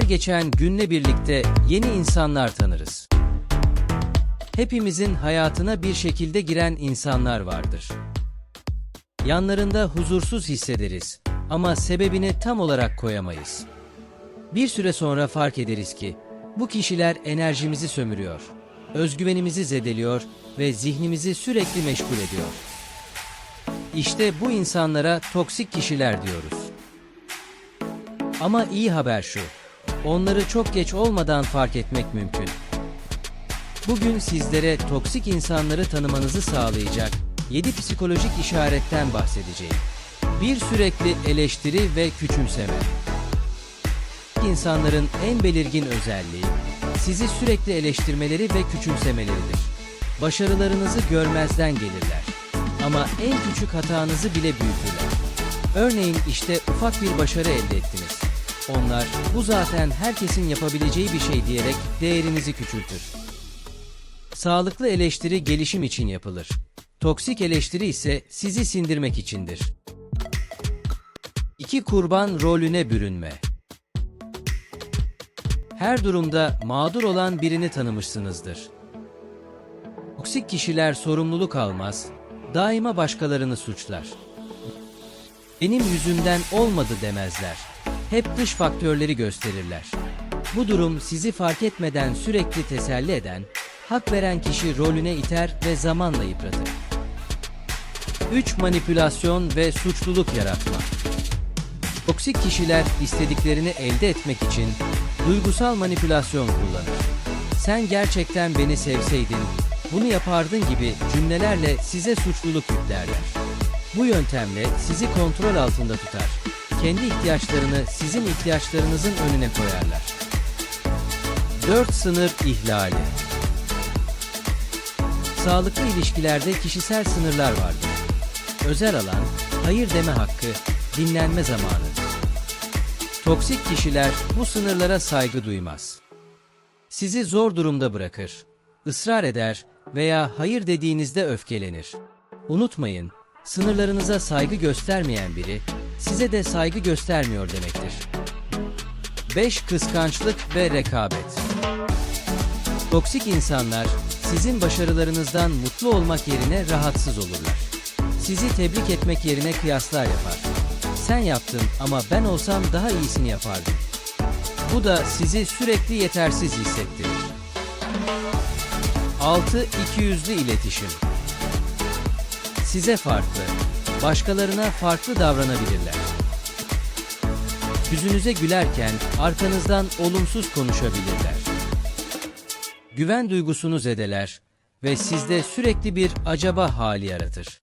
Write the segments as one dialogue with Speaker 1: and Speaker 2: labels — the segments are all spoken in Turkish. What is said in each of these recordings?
Speaker 1: geçen günle birlikte yeni insanlar tanırız. Hepimizin hayatına bir şekilde giren insanlar vardır. Yanlarında huzursuz hissederiz ama sebebini tam olarak koyamayız. Bir süre sonra fark ederiz ki bu kişiler enerjimizi sömürüyor, özgüvenimizi zedeliyor ve zihnimizi sürekli meşgul ediyor. İşte bu insanlara toksik kişiler diyoruz. Ama iyi haber şu, onları çok geç olmadan fark etmek mümkün. Bugün sizlere toksik insanları tanımanızı sağlayacak 7 psikolojik işaretten bahsedeceğim. Bir sürekli eleştiri ve küçümseme. İnsanların en belirgin özelliği sizi sürekli eleştirmeleri ve küçümsemeleridir. Başarılarınızı görmezden gelirler. Ama en küçük hatanızı bile büyütürler. Örneğin işte ufak bir başarı elde ettiniz. Onlar bu zaten herkesin yapabileceği bir şey diyerek değerinizi küçültür. Sağlıklı eleştiri gelişim için yapılır. Toksik eleştiri ise sizi sindirmek içindir. İki kurban rolüne bürünme. Her durumda mağdur olan birini tanımışsınızdır. Toksik kişiler sorumluluk almaz, daima başkalarını suçlar. Benim yüzümden olmadı demezler. Hep dış faktörleri gösterirler. Bu durum sizi fark etmeden sürekli teselli eden, hak veren kişi rolüne iter ve zamanla yıpratır. 3. Manipülasyon ve suçluluk yaratma. Toksik kişiler istediklerini elde etmek için duygusal manipülasyon kullanır. Sen gerçekten beni sevseydin, bunu yapardın gibi cümlelerle size suçluluk yüklerler. Bu yöntemle sizi kontrol altında tutar. Kendi ihtiyaçlarını sizin ihtiyaçlarınızın önüne koyarlar. 4 sınır ihlali. Sağlıklı ilişkilerde kişisel sınırlar vardır. Özel alan, hayır deme hakkı, dinlenme zamanı. Toksik kişiler bu sınırlara saygı duymaz. Sizi zor durumda bırakır, ısrar eder veya hayır dediğinizde öfkelenir. Unutmayın, sınırlarınıza saygı göstermeyen biri size de saygı göstermiyor demektir. 5. Kıskançlık ve rekabet. Toksik insanlar sizin başarılarınızdan mutlu olmak yerine rahatsız olurlar. Sizi tebrik etmek yerine kıyaslar yapar. Sen yaptın ama ben olsam daha iyisini yapardım. Bu da sizi sürekli yetersiz hissettirir. 6. İkiyüzlü iletişim. Size farklı, başkalarına farklı davranabilirler. Yüzünüze gülerken arkanızdan olumsuz konuşabilirler. Güven duygusunu zedeler ve sizde sürekli bir acaba hali yaratır.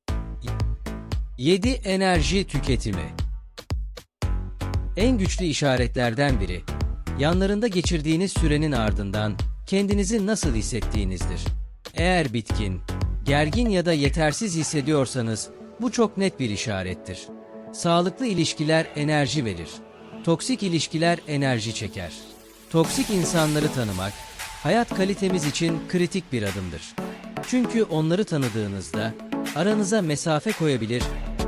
Speaker 1: 7. Enerji tüketimi. En güçlü işaretlerden biri, yanlarında geçirdiğiniz sürenin ardından kendinizi nasıl hissettiğinizdir. Eğer bitkin, gergin ya da yetersiz hissediyorsanız bu çok net bir işarettir. Sağlıklı ilişkiler enerji verir. Toksik ilişkiler enerji çeker. Toksik insanları tanımak, hayat kalitemiz için kritik bir adımdır. Çünkü onları tanıdığınızda aranıza mesafe koyabilir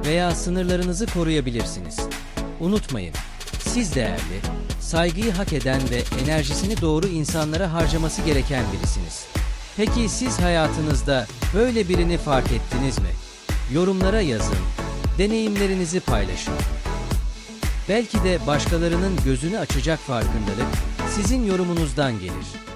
Speaker 1: veya sınırlarınızı koruyabilirsiniz. Unutmayın, siz değerli, saygıyı hak eden ve enerjisini doğru insanlara harcaması gereken birisiniz. Peki siz hayatınızda böyle birini fark ettiniz mi? Yorumlara yazın, deneyimlerinizi paylaşın. Belki de başkalarının gözünü açacak farkındalık sizin yorumunuzdan gelir.